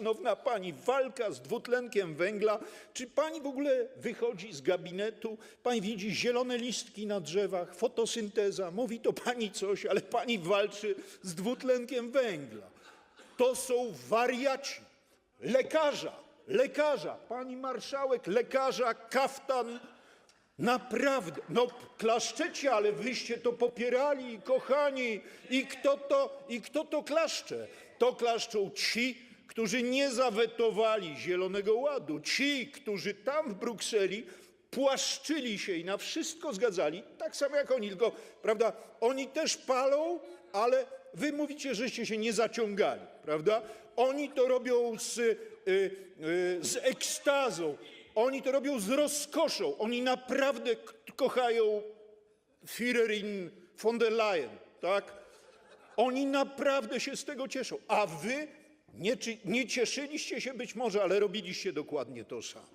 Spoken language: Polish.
szanowna pani, walka z dwutlenkiem węgla. Czy pani w ogóle wychodzi z gabinetu? Pani widzi zielone listki na drzewach, fotosynteza, mówi to pani coś, ale pani walczy z dwutlenkiem węgla. To są wariaci. Lekarza, lekarza, pani marszałek, lekarza, kaftan. Naprawdę, no klaszczecie, ale wyście to popierali, kochani. I kto to, i kto to klaszcze? To klaszczą ci, którzy nie zawetowali Zielonego Ładu. Ci, którzy tam w Brukseli płaszczyli się i na wszystko zgadzali, tak samo jak oni, tylko, prawda, oni też palą, ale wy mówicie, żeście się nie zaciągali, prawda? Oni to robią z, y, y, z ekstazą, oni to robią z rozkoszą, oni naprawdę kochają Führerin von der Leyen, tak? Oni naprawdę się z tego cieszą, a wy nie cieszyliście się być może, ale robiliście dokładnie to samo.